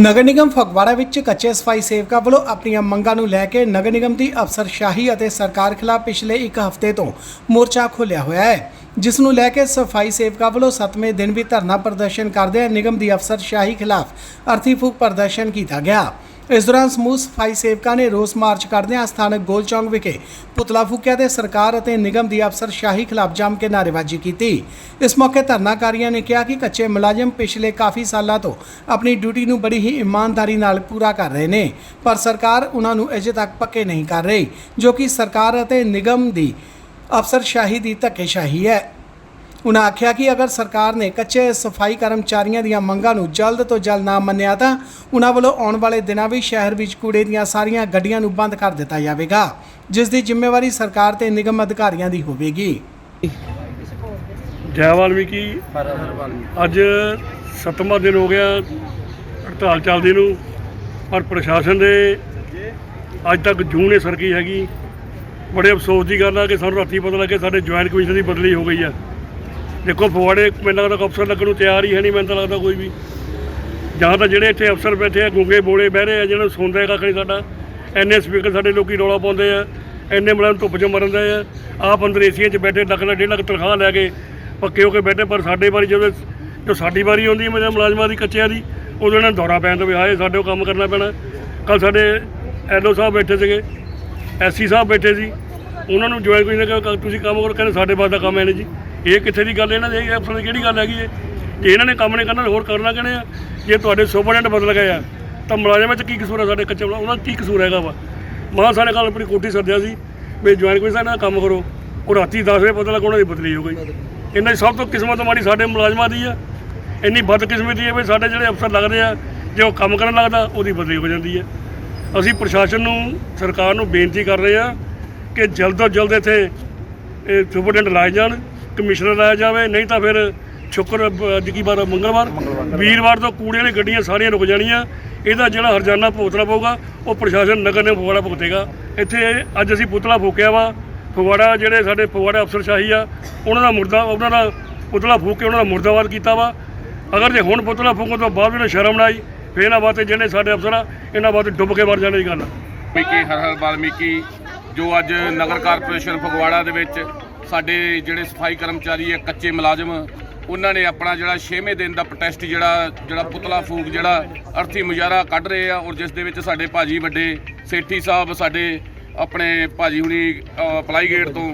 ਨਗਰ ਨਿਗਮ ਫਗਵਾੜਾ ਵਿੱਚ ਕੱਚੇ ਸਫ਼ਾਈ ਸੇਵਕਾਂ ਵੱਲੋਂ ਆਪਣੀਆਂ ਮੰਗਾਂ ਨੂੰ ਲੈ ਕੇ ਨਗਰ ਨਿਗਮ ਦੀ ਅਫਸਰਸ਼ਾਹੀ ਅਤੇ ਸਰਕਾਰ ਖਿਲਾਫ ਪਿਛਲੇ ਇੱਕ ਹਫ਼ਤੇ ਤੋਂ ਮੋਰਚਾ ਖੋਲ੍ਹਿਆ ਹੋਇਆ ਹੈ, ਜਿਸ ਨੂੰ ਲੈ ਕੇ ਸਫ਼ਾਈ ਸੇਵਕਾਂ ਵੱਲੋਂ 7ਵੇਂ ਦਿਨ ਵੀ ਧਰਨਾ ਪ੍ਰਦਰਸ਼ਨ ਕਰਦਿਆਂ ਨਿਗਮ ਦੀ ਅਫਸਰਸ਼ਾਹੀ ਖਿਲਾਫ ਅਰਥੀ ਫੂਕ ਪ੍ਰਦਰਸ਼ਨ ਕੀਤਾ ਗਿਆ। ਇਸ ਦੌਰਾਨ ਸਮੂਹ ਸਫ਼ਾਈ ਸੇਵਕਾਂ ਨੇ ਰੋਸ ਮਾਰਚ ਕਰਦਿਆਂ ਸਥਾਨਕ ਗੋਲ ਚੌਂਕ ਵਿਖੇ ਪੁਤਲਾ ਫੂਕਿਆ ਤੇ ਸਰਕਾਰ ਅਤੇ ਨਿਗਮ ਦੀ ਅਫਸਰਸ਼ਾਹੀ ਖਿਲਾਫ ਜੰਮ ਕੇ ਨਾਅਰੇਬਾਜ਼ੀ ਕੀਤੀ। ਇਸ ਮੌਕੇ ਧਰਨਾਕਾਰੀਆਂ ਨੇ ਕਿਹਾ ਕਿ ਕੱਚੇ ਮੁਲਾਜ਼ਮ ਪਿਛਲੇ ਕਾਫੀ ਸਾਲਾਂ ਤੋਂ ਆਪਣੀ ਡਿਊਟੀ ਨੂੰ ਬੜੀ ਹੀ ਇਮਾਨਦਾਰੀ ਨਾਲ ਪੂਰਾ ਕਰ ਰਹੇ ਨੇ, ਪਰ ਸਰਕਾਰ ਉਹਨਾਂ ਨੂੰ ਅਜੇ ਤੱਕ ਪੱਕੇ ਨਹੀਂ ਕਰ ਰਹੀ, ਜੋ ਕਿ ਸਰਕਾਰ ਅਤੇ ਨਿਗਮ ਦੀ ਅਫਸਰਸ਼ਾਹੀ ਦੀ ਧੱਕੇਸ਼ਾਹੀ ਹੈ। ਉਨ੍ਹਾਂ ਆਖਿਆ ਕਿ ਅਗਰ ਸਰਕਾਰ ਨੇ ਕੱਚੇ ਸਫ਼ਾਈ ਕਰਮਚਾਰੀਆਂ ਦੀਆਂ ਮੰਗਾਂ ਨੂੰ ਜਲਦ ਤੋਂ ਜਲਦ ਨਾ ਮੰਨਿਆ ਤਾਂ ਉਹਨਾਂ ਵੱਲੋਂ ਆਉਣ ਵਾਲੇ ਦਿਨਾਂ ਵਿੱਚ ਸ਼ਹਿਰ ਵਿੱਚ ਕੂੜੇ ਦੀਆਂ ਸਾਰੀਆਂ ਗੱਡੀਆਂ ਨੂੰ ਬੰਦ ਕਰ ਦਿੱਤਾ ਜਾਵੇਗਾ, ਜਿਸ ਦੀ ਜ਼ਿੰਮੇਵਾਰੀ ਸਰਕਾਰ ਤੇ ਨਿਗਮ ਅਧਿਕਾਰੀਆਂ ਦੀ ਹੋਵੇਗੀ। ਜੈ ਵਾਲਮੀਕੀ। ਅੱਜ ਸੱਤਵਾਂ ਦਿਨ ਹੋ ਗਿਆ ਹੜਤਾਲ ਚੱਲਦੀ ਨੂੰ, ਪਰ ਪ੍ਰਸ਼ਾਸਨ ਦੇ ਅੱਜ ਤੱਕ ਜੂਨ ਨੇ ਸਰਕੀ ਹੈਗੀ। ਬੜੇ ਅਫਸੋਸ ਦੀ ਗੱਲ ਆ ਕਿ ਸਾਨੂੰ ਰਾਤੀ ਪਤਾ ਲੱਗਿਆ ਸਾਡੇ ਜੁਆਇੰਟ ਕਮਿਸ਼ਨ ਦੀ ਬਦਲੀ ਹੋ ਗਈ ਆ। ਦੇਖੋ ਫਗਵਾੜੇ ਮੈਨੂੰ ਲੱਗਦਾ ਅਫਸਰ ਲੱਗਣ ਨੂੰ ਤਿਆਰ ਹੀ ਹੈ ਨਹੀਂ, ਮੈਨੂੰ ਤਾਂ ਲੱਗਦਾ ਕੋਈ ਵੀ। ਜਾਂ ਤਾਂ ਜਿਹੜੇ ਇੱਥੇ ਅਫਸਰ ਬੈਠੇ ਆ, ਗੁੰਗੇ ਬੋਲੇ ਬਹਿ ਰਹੇ ਆ, ਜਿਹਨਾਂ ਨੂੰ ਸੁਣਦਾ ਕੱਖ ਨਹੀਂ ਸਾਡਾ ਐਨੇ ਸਪੀਕਰ ਸਾਡੇ ਲੋਕੀ ਰੌਲਾ ਪਾਉਂਦੇ ਆ ਐਨੇ ਮੁਲਾਜ਼ਮ ਧੁੱਪ 'ਚ ਮਰਨ ਦੇ ਆ, ਆਪ ਅੰਦਰ ਏਸੀਆਂ 'ਚ ਬੈਠੇ, ਲੱਖ ਲੱਖ, ਡੇਢ ਲੱਖ ਤਨਖਾਹ ਲੈ ਕੇ ਪੱਕੇ ਹੋ ਕੇ ਬੈਠੇ, ਪਰ ਸਾਡੇ ਵਾਰੀ ਜਦੋਂ ਜੋ ਸਾਡੀ ਵਾਰੀ ਆਉਂਦੀ ਹੈ ਮੇਰੇ ਮੁਲਾਜ਼ਮਾਂ ਦੀ, ਕੱਚਿਆਂ ਦੀ, ਉਦੋਂ ਇਹਨਾਂ ਨੂੰ ਦੌਰਾ ਪੈਣ ਤੋਂ ਵੀ ਹਾਏ, ਸਾਡੇ ਕੋਲ ਕੰਮ ਕਰਨਾ ਪੈਣਾ। ਕੱਲ ਸਾਡੇ ਐਲਓ ਸਾਹਿਬ ਬੈਠੇ ਸੀਗੇ, ਐਸਸੀ ਸਾਹਿਬ ਬੈਠੇ ਸੀ, ਉਹਨਾਂ ਨੂੰ ਜੁਆਇਨ ਕੋਈ ਨੇ ਕਿਹਾ ਤੁਸੀਂ ਕੰਮ ਕਰੋ, ਕਹਿੰਦੇ, ਸਾਡੇ ਬਾਅਦ ਦਾ ਕੰਮ ਹੈ ਨਹੀਂ ਜੀ। ਇਹ ਕਿੱਥੇ ਦੀ ਗੱਲ ਇਹਨਾਂ ਦੀ? ਇਹ ਅਫਸਰ ਦੀ ਕਿਹੜੀ ਗੱਲ ਹੈਗੀ ਇਹ ਜੇ ਇਹਨਾਂ ਨੇ ਕੰਮ ਨਹੀਂ ਕਰਨਾ, ਹੋਰ ਕਰਨਾ ਕਿਹਨੇ ਆ? ਜੇ ਤੁਹਾਡੇ ਸੁਪਰਡੈਂਟ ਬਦਲ ਗਏ ਆ, ਤਾਂ ਮੁਲਾਜ਼ਮਾਂ 'ਚ ਕੀ ਕਸੂਰ ਹੈ ਸਾਡੇ ਕੱਚੇ ਮੁਲਾ- ਉਹਨਾਂ ਦਾ ਕੀ ਕਸੂਰ ਹੈਗਾ ਵਾ? ਮਾਂ ਸਾਡੇ ਕੱਲ ਆਪਣੀ ਕੋਠੀ ਸੱਦਿਆ ਸੀ, ਵੀ ਜੁਆਇਨ ਕੋਈ ਸਾਡੇ ਨਾਲ ਕੰਮ ਕਰੋ। ਉਹ ਰਾਤੀ 10 ਵਜੇ ਪਤਾ ਲੱਗਾ ਉਹਨਾਂ ਦੀ ਬਦਲੀ ਹੋ ਗਈ। ਇਹਨਾਂ ਦੀ ਸਭ ਤੋਂ ਕਿਸਮਤ ਮਾੜੀ ਸਾਡੇ ਮੁਲਾਜ਼ਮਾਂ ਦੀ ਆ। ਇੰਨੀ ਬਦਕਿਸਮਤੀ ਹੈ ਵੀ ਸਾਡੇ ਜਿਹੜੇ ਅਫਸਰ ਲੱਗਦੇ ਆ, ਜੇ ਉਹ ਕੰਮ ਕਰਨ ਲੱਗਦਾ, ਉਹਦੀ ਬਦਲੀ ਹੋ ਜਾਂਦੀ ਹੈ। ਅਸੀਂ ਪ੍ਰਸ਼ਾਸਨ ਨੂੰ, ਸਰਕਾਰ ਨੂੰ ਬੇਨਤੀ ਕਰ ਰਹੇ ਆ ਕਿ ਜਲਦ ਤੋਂ ਜਲਦ ਇੱਥੇ ਇਹ ਸੁਪਰਡੈਂਟ ਲਾਏ ਜਾਣ। ਕਮਿਸ਼ਨਰ ਲਾਇਆ ਜਾਵੇ ਨਹੀਂ ਤਾਂ ਫਿਰ ਸ਼ੁੱਕਰ ਅੱਜ ਕੀ ਵਾਰ? ਮੰਗਲਵਾਰ? ਵੀਰਵਾਰ ਤੋਂ ਕੂੜੇ ਵਾਲੀ ਗੱਡੀਆਂ ਸਾਰੀਆਂ ਰੁਕ ਜਾਣੀਆਂ। ਇਹਦਾ ਜਿਹੜਾ ਹਰਜਾਨਾ ਭੁਗਤਣਾ ਪਊਗਾ ਉਹ ਪ੍ਰਸ਼ਾਸਨ ਨਗਰ ਨੇ ਫਗਵਾੜਾ ਭੁਗਤੇਗਾ। ਇੱਥੇ ਅੱਜ ਅਸੀਂ ਪੁਤਲਾ ਫੂਕਿਆ ਵਾ। ਫਗਵਾੜਾ ਜਿਹੜੇ ਸਾਡੇ ਫਗਵਾੜਾ ਅਫਸਰਸ਼ਾਹੀ ਆ ਉਹਨਾਂ ਦਾ ਮੁਰਦਾ ਉਹਨਾਂ ਦਾ ਪੁਤਲਾ ਫੂਕ ਕੇ ਉਹਨਾਂ ਦਾ ਮੁਰਦਾਬਾਦ ਕੀਤਾ ਵਾ। ਅਗਰ ਜੇ ਹੁਣ ਪੁਤਲਾ ਫੂਕਣ ਤੋਂ ਬਾਅਦ ਵੀ ਇਹਨਾਂ ਸ਼ਰਮ ਨਾ ਆਈ ਫਿਰ ਇਹਨਾਂ ਵਾਸਤੇ ਜਿਹੜੇ ਸਾਡੇ ਅਫਸਰ ਆ ਇਹਨਾਂ ਵਾਸਤੇ ਡੁੱਬ ਕੇ ਮਰ ਜਾਣ ਦੀ ਗੱਲ ਵਾਲਮੀਕੀ ਹਰ ਹਰ ਵਾਲਮੀਕੀ ਜੋ ਅੱਜ ਨਗਰ ਕਾਰਪੋਰੇਸ਼ਨ ਫਗਵਾੜਾ ਦੇ ਵਿੱਚ ਸਾਡੇ ਜਿਹੜੇ ਸਫ਼ਾਈ ਕਰਮਚਾਰੀ ਹੈ ਕੱਚੇ ਮੁਲਾਜ਼ਮ ਉਹਨਾਂ ਨੇ ਆਪਣਾ ਜਿਹੜਾ 6ਵੇਂ ਦਿਨ ਦਾ ਪ੍ਰੋਟੈਸਟ ਜਿਹੜਾ ਜਿਹੜਾ ਪੁਤਲਾ ਫੂਕ ਜਿਹੜਾ ਅਰਥੀ ਮੁਜ਼ਾਹਰਾ ਕੱਢ ਰਹੇ ਆ ਔਰ ਜਿਸ ਦੇ ਵਿੱਚ ਸਾਡੇ ਭਾਜੀ ਵੱਡੇ ਸੇਠੀ ਸਾਹਿਬ ਸਾਡੇ ਆਪਣੇ ਭਾਜੀ ਹੁਣੀ ਅ, ਪਲਾਈ ਗੇਟ ਤੋਂ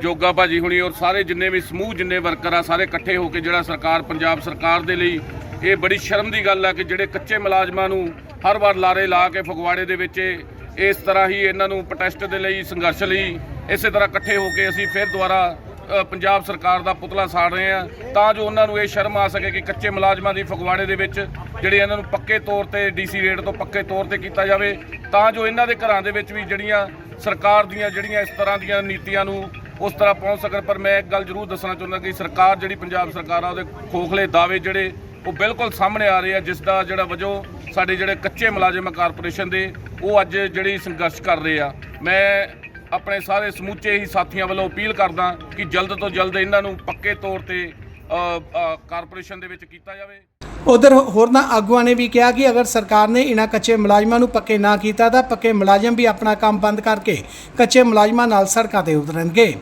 ਜੋਗਾ ਭਾਜੀ ਹੁਣੀ ਔਰ ਸਾਰੇ ਜਿੰਨੇ ਵੀ ਸਮੂਹ ਜਿੰਨੇ ਵਰਕਰ ਆ ਸਾਰੇ ਇਕੱਠੇ ਹੋ ਕੇ ਜਿਹੜਾ ਸਰਕਾਰ ਪੰਜਾਬ ਸਰਕਾਰ ਦੇ ਲਈ ਇਹ ਬੜੀ ਸ਼ਰਮ ਦੀ ਗੱਲ ਆ ਕਿ ਜਿਹੜੇ ਕੱਚੇ ਮੁਲਾਜ਼ਮਾਂ ਨੂੰ ਹਰ ਵਾਰ ਲਾਰੇ ਲਾ ਕੇ ਫਗਵਾੜੇ ਦੇ ਵਿੱਚ ਇਸ ਤਰ੍ਹਾਂ ਹੀ ਇਹਨਾਂ ਨੂੰ ਪ੍ਰੋਟੈਸਟ ਦੇ ਲਈ ਸੰਘਰਸ਼ ਲਈ ਇਸੇ ਤਰ੍ਹਾਂ ਇਕੱਠੇ ਹੋ ਕੇ ਅਸੀਂ ਫਿਰ ਦੁਬਾਰਾ ਪੰਜਾਬ ਸਰਕਾਰ ਦਾ ਪੁਤਲਾ ਸਾੜ ਰਹੇ ਆ ਤਾਂ ਜੋ ਉਹਨਾਂ ਨੂੰ ਇਹ ਸ਼ਰਮ ਆ ਸਕੇ ਕਿ ਕੱਚੇ ਮੁਲਾਜ਼ਮਾਂ ਦੀ ਫਗਵਾੜੇ ਦੇ ਵਿੱਚ ਜਿਹੜੇ ਇਹਨਾਂ ਨੂੰ ਪੱਕੇ ਤੌਰ ਤੇ ਡੀਸੀ ਰੇਟ ਤੋਂ ਪੱਕੇ ਤੌਰ ਤੇ ਕੀਤਾ ਜਾਵੇ, ਤਾਂ ਜੋ ਇਹਨਾਂ ਦੇ ਘਰਾਂ ਦੇ ਵਿੱਚ ਵੀ ਜਿਹੜੀਆਂ ਸਰਕਾਰ ਦੀਆਂ, ਜਿਹੜੀਆਂ ਇਸ ਤਰ੍ਹਾਂ ਦੀਆਂ ਨੀਤੀਆਂ ਨੂੰ ਉਸ ਤਰ੍ਹਾਂ ਪਹੁੰਚ ਸਕਣ। ਪਰ ਮੈਂ ਇੱਕ ਗੱਲ ਜ਼ਰੂਰ ਦੱਸਣਾ ਚਾਹੁੰਦਾ ਕਿ ਸਰਕਾਰ ਜਿਹੜੀ ਪੰਜਾਬ ਸਰਕਾਰ ਆ, ਉਹਦੇ ਖੋਖਲੇ ਦਾਅਵੇ ਜਿਹੜੇ, ਉਹ ਬਿਲਕੁਲ ਸਾਹਮਣੇ ਆ ਰਹੇ ਆ, ਜਿਸ ਦਾ ਜਿਹੜਾ ਵਜੋਂ ਸਾਡੇ ਜਿਹੜੇ ਕੱਚੇ ਮੁਲਾਜ਼ਮ ਆ ਕਾਰਪੋਰੇਸ਼ਨ ਦੇ, ਉਹ ਅੱਜ ਜਿਹੜੀ ਸੰਘਰਸ਼ ਕਰ ਰਹੇ ਆ। ਮੈਂ ਆਪਣੇ ਸਾਰੇ ਸਮੁੱਚੇ ਹੀ ਸਾਥੀਆਂ ਵੱਲੋਂ ਅਪੀਲ ਕਰਦਾ ਕਿ ਜਲਦ ਤੋਂ ਜਲਦ ਇਹਨਾਂ ਨੂੰ ਪੱਕੇ ਤੌਰ ਤੇ ਕਾਰਪੋਰੇਸ਼ਨ ਦੇ ਵਿੱਚ ਕੀਤਾ ਜਾਵੇ। ਉਧਰ ਹੋਰਨਾਂ ਆਗੂਆਂ ਨੇ ਵੀ ਕਿਹਾ ਕਿ ਅਗਰ ਸਰਕਾਰ ਨੇ ਇਹਨਾਂ ਕੱਚੇ ਮੁਲਾਜ਼ਮਾਂ ਨੂੰ ਪੱਕੇ ਨਾ ਕੀਤਾ ਤਾਂ ਪੱਕੇ ਮੁਲਾਜ਼ਮ ਵੀ ਆਪਣਾ ਕੰਮ ਬੰਦ ਕਰਕੇ ਕੱਚੇ ਮੁਲਾਜ਼ਮਾਂ ਨਾਲ ਸੜਕਾਂ ਤੇ ਉਤਰਨਗੇ।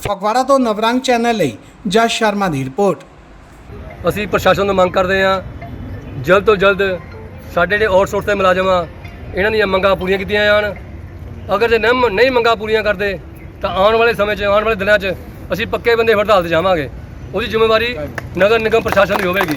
ਫਗਵਾੜਾ ਤੋਂ ਨਵਰੰਗ ਚੈਨਲ ਲਈ ਜਸ ਸ਼ਰਮਾ ਦੀ ਰਿਪੋਰਟ। ਅਸੀਂ ਪ੍ਰਸ਼ਾਸਨ ਤੋਂ ਮੰਗ ਕਰਦੇ ਹਾਂ ਜਲਦ ਤੋਂ ਜਲਦ ਸਾਡੇ ਜਿਹੜੇ ਆਊਟਸੋਰਸ ਦੇ ਮੁਲਾਜ਼ਮ ਆ ਇਹਨਾਂ ਦੀਆਂ ਮੰਗਾਂ ਪੂਰੀਆਂ ਕੀਤੀਆਂ ਜਾਣ। ਅਗਰ ਜੇ ਨਹੀਂ ਨਹੀਂ ਮੰਗਾਂ ਪੂਰੀਆਂ ਕਰਦੇ, ਤਾਂ ਆਉਣ ਵਾਲੇ ਸਮੇਂ 'ਚ, ਆਉਣ ਵਾਲੇ ਦਿਨਾਂ 'ਚ ਅਸੀਂ ਪੱਕੇ ਬੰਦੇ ਹੜਤਾਲ ਤੇ ਜਾਵਾਂਗੇ। ਉਹਦੀ ਜ਼ਿੰਮੇਵਾਰੀ ਨਗਰ ਨਿਗਮ ਪ੍ਰਸ਼ਾਸਨ ਦੀ ਹੋਵੇਗੀ।